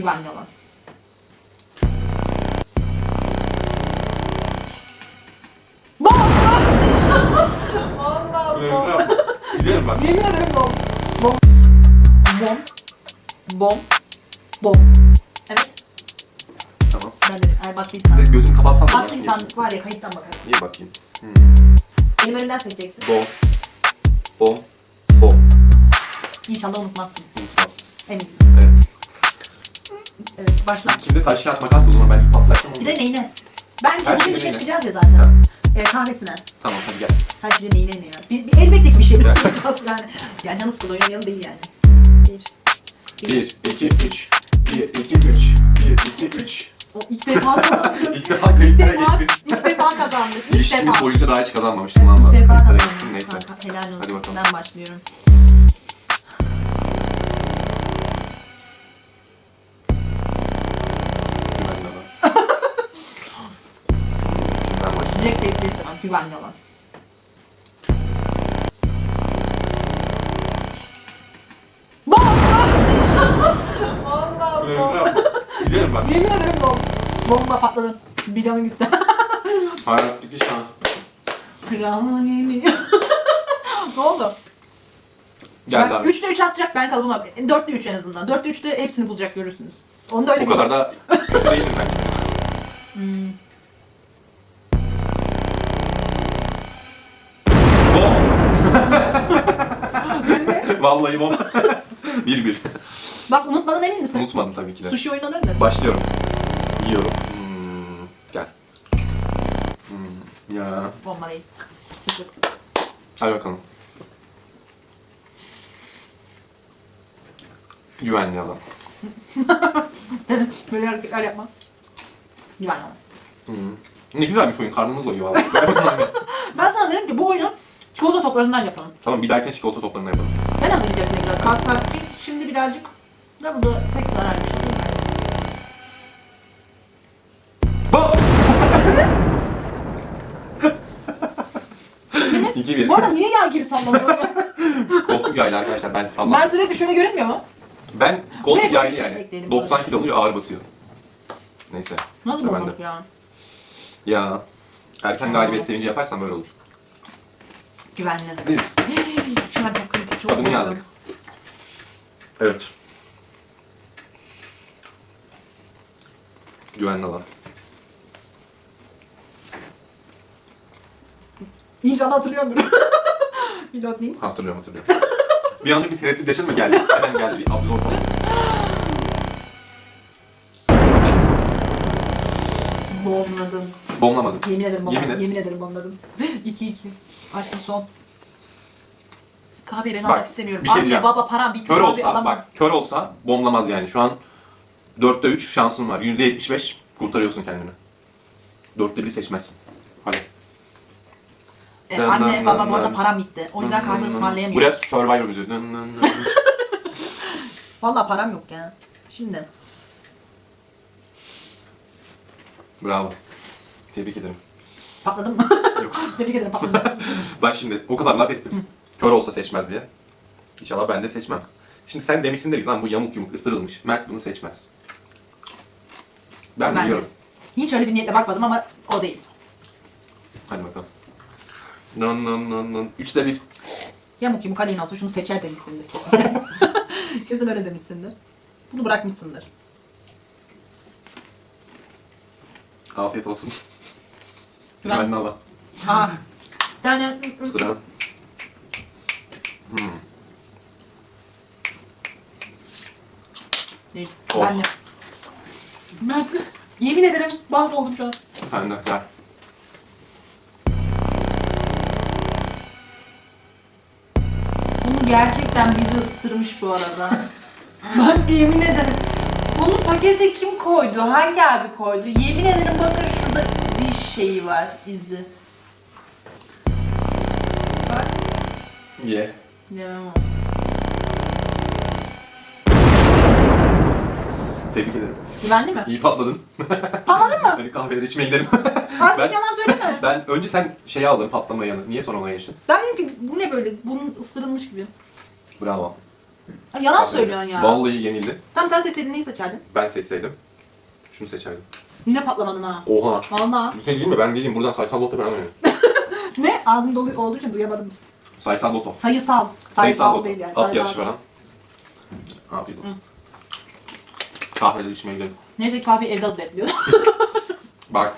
Güvenli olan. Bom! Allah Allah. Gidelim bak. Yemin ederim bom. Bom. Bom. Bom. Bom. Evet. Tamam. Ben de eğer baktıysan. Bir de Gözünü kapatsan da Baktıysan var ya kayıttan bakarım. Niye bakayım? Hmm. Benim önümden seçeceksin. Bom. Bom. Bom. İnşallah unutmazsın. Unutmam. Eminsin. Evet. Evet başla. Şimdi taş kağıt makas o zaman ben patlarsam Bir de neyine? Bence Her bugün şeyi bir şey neyine? yapacağız ya zaten. Ha. Ee, kahvesine. Tamam hadi gel. Her şeyde neyine ne ya? Biz, biz elbette ki bir şey Evet. yapacağız yani. Yani canı sıkıldı oynayalım değil yani. Bir. 1, 2, 3. 1, 2, 3. 1, 2, 3. O ilk defa kazandık. İlk defa ilk kayıtlara defa, geçsin. ilk defa kazandık. İlk defa. boyunca daha hiç kazanmamıştım valla. İlk defa Kayıtlara kazandık. geçsin neyse. Kanka, helal olsun. Hadi bakalım. Ben başlıyorum. Direkt sevgili istemem. Güvenli olan. Gidelim bak. Yemin ederim bom. Bomba patladı. Bir yanı gitti. Hayrattaki şans. Kral geliyor. ne oldu? Geldi ben, abi. 3'te 3 atacak ben kalıbım abi. 4'te 3 en azından. 4'te 3'te hepsini bulacak görürsünüz. Onu da öyle O kadar da kötü değilim bence. Hmm. Vallahi bom. 1-1. Bak unutmadan emin misin? Unutmadım tabii ki de. Sushi oynadın mı? Başlıyorum. Yiyorum. Hmm, gel. Hmm, ya. Bomba değil. Sıfır. Hadi bakalım. Güvenli alan. Böyle hareketler yapma. Güvenli olan. Hmm. Ne güzelmiş oyun. Karnımız doyuyor valla. Ben sana dedim ki bu oyunu çikolata toplarından yapalım. tamam bir dahaki çikolata toplarına yapalım. Ben hazırlayacağım biraz. Saat saat. Şimdi birazcık da bu da pek zararlı bir şey değil. Bom! 2-1. Bu arada niye yağ gibi sallanıyor? Koltuk yaylı arkadaşlar ben sallam. ben sürekli şöyle görünmüyor mu? Ben koltuk Buraya yaylı bir yani. ekleyelim 90 kilo olunca ağır basıyor. Neyse. Nasıl sıra bende. ya? Ya. Erken galibiyet sevinci yaparsam böyle olur. Güvenli. Biz. Çok kritik, çok Adını korktum. yazdık. Evet. Güvenli alan. İnşallah hatırlıyordur. Pilot değil. Hatırlıyorum hatırlıyorum. bir anda bir tereddüt yaşadım geldi. Hemen geldi bir Abdül ortam. Bomladın. Bomlamadım. Yemin ederim bomladın. Yemin Yemin, et. ederim bomladın. 2-2. Aşkım son. Kahve ben Bak, almak istemiyorum. bir şey Anne diyeceğim. baba param bitti. Kör kahve olsa alamam. bak kör olsa bomlamaz yani. Şu an 4'te 3 şansın var. %75 kurtarıyorsun kendini. 4'te 1'i seçmezsin. Hadi. Dın anne dın baba dın bu arada dın. param bitti. O yüzden kahve ısmarlayamıyorum. Buraya Survivor müziği. Dın dın dın. Vallahi param yok ya. Şimdi. Bravo. Tebrik ederim. Patladın mı? Yok. Tebrik ederim patladın. Ben şimdi o kadar laf ettim. Kör olsa seçmez diye. İnşallah ben de seçmem. Şimdi sen demişsin de lan bu yamuk yumuk ısırılmış. Mert bunu seçmez. Ben, Ben de. biliyorum. Hiç öyle bir niyetle bakmadım ama o değil. Hadi bakalım. Nan nan nan nan. Üçte bir. Yamuk yumuk aleyna olsa şunu seçer demişsindir. kesin. Öyle demişsindir. Bunu bırakmışsındır. Afiyet olsun. Güven. Güvenli. Bir tane Sıra. Değil. Oh. Ben de. Mert. Yemin ederim mahvoldum şu an. Sen de gel. Bunu gerçekten biri ısırmış bu arada. ben yemin ederim. Bunu pakete kim koydu? Hangi abi koydu? Yemin ederim bakın şurada diş şeyi var, izi. Bak. Ye. Bilemem. Tebrik ederim. Güvenli mi? İyi patladın. Patladın mı? Hadi kahveleri içmeye gidelim. Artık Ben- yalan söyleme. ben önce sen şeyi aldın patlama yanı. Niye sonra ona geçtin? ben dedim ki bu ne böyle? Bunun ısırılmış gibi. Bravo. Ay, Yalan söylüyorsun ya. Vallahi yenildi. Tam sen seçseydin neyi seçerdin? Ben seçseydim. Şunu seçerdim. Yine patlamadın ha. Oha. Valla. Bir şey diyeyim mi? Ben geleyim buradan saçma bota ben oynuyorum. Ne? Ağzım dolu olduğu için duyamadım. Sayısal loto. Sayısal. Sayısal loto. değil yani. At yarışı falan. Afiyet olsun. Kahveleri içmeye gidelim. Ne de kahve evde adı diyor. Bak